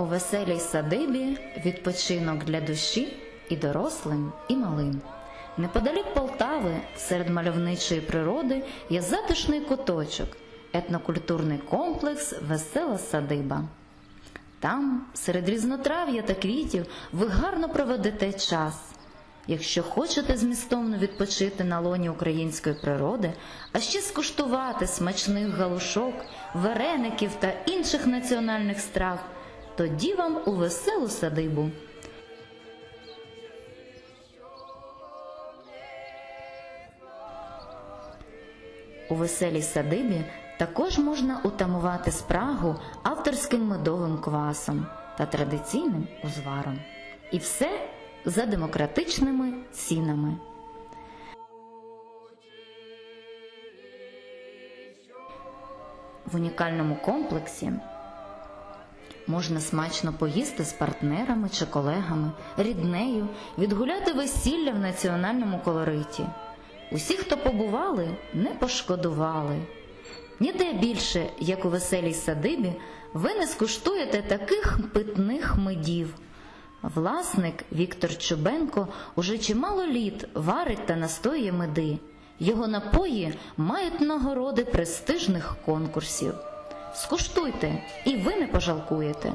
У веселій садибі відпочинок для душі і дорослим, і малим. Неподалік Полтави, серед мальовничої природи, є затишний куточок, етнокультурний комплекс Весела садиба. Там, серед різнотрав'я та квітів, ви гарно проведете час. Якщо хочете змістовно відпочити на лоні української природи, а ще скуштувати смачних галушок, вареників та інших національних страв, тоді вам у веселу садибу. У веселій садибі також можна утамувати спрагу авторським медовим квасом та традиційним узваром. І все за демократичними цінами. В унікальному комплексі можна смачно поїсти з партнерами чи колегами, ріднею, відгуляти весілля в національному колориті. Усі, хто побували, не пошкодували. Ніде більше, як у веселій садибі, ви не скуштуєте таких питних медів. Власник Віктор Чубенко уже чимало літ варить та настоює меди. Його напої мають нагороди престижних конкурсів. Скуштуйте, і ви не пожалкуєте.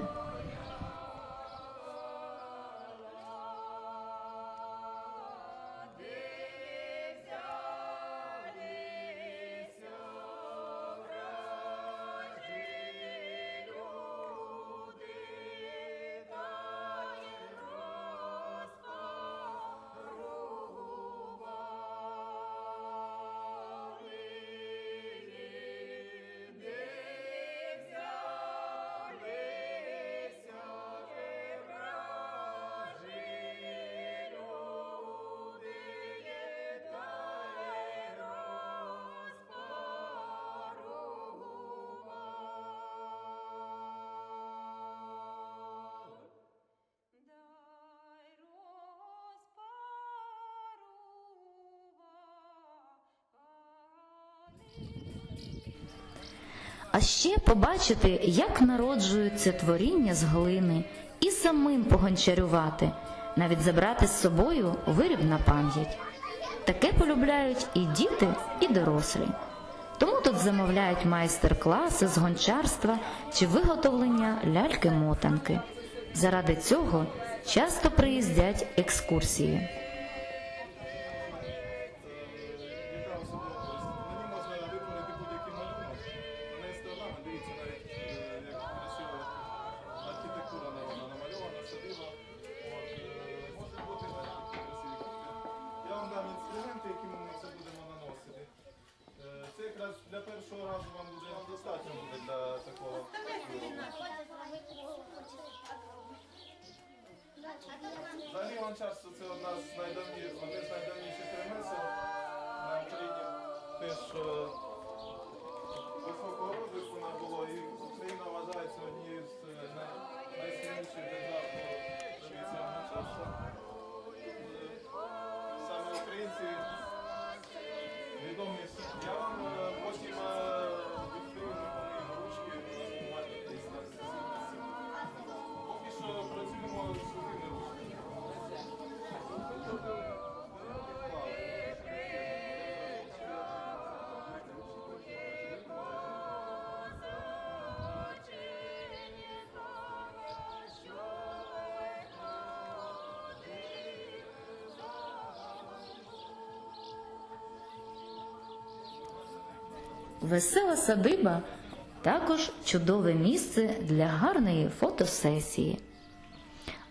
А ще побачити, як народжуються творіння з глини, і самим погончарювати, навіть забрати з собою виріб на пам'ять. Таке полюбляють і діти, і дорослі. Тому тут замовляють майстер-класи з гончарства чи виготовлення ляльки-мотанки. Заради цього часто приїздять екскурсії. congratulations. Весела садиба також чудове місце для гарної фотосесії.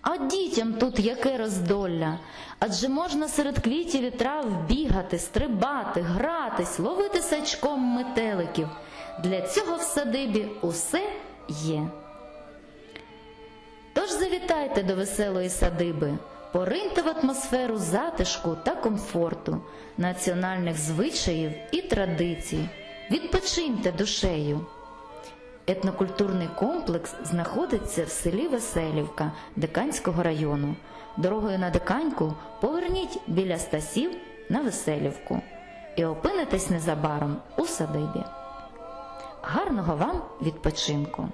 А дітям тут яке роздолля, адже можна серед квітів і трав бігати, стрибати, гратись, ловити сачком метеликів. Для цього в садибі усе є. Тож завітайте до веселої садиби, пориньте в атмосферу затишку та комфорту, національних звичаїв і традицій, відпочиньте душею. Етнокультурний комплекс знаходиться в селі Веселівка Диканського району. Дорогою на Диканьку поверніть біля Стасів на Веселівку і опинитесь незабаром у садибі. Гарного вам відпочинку!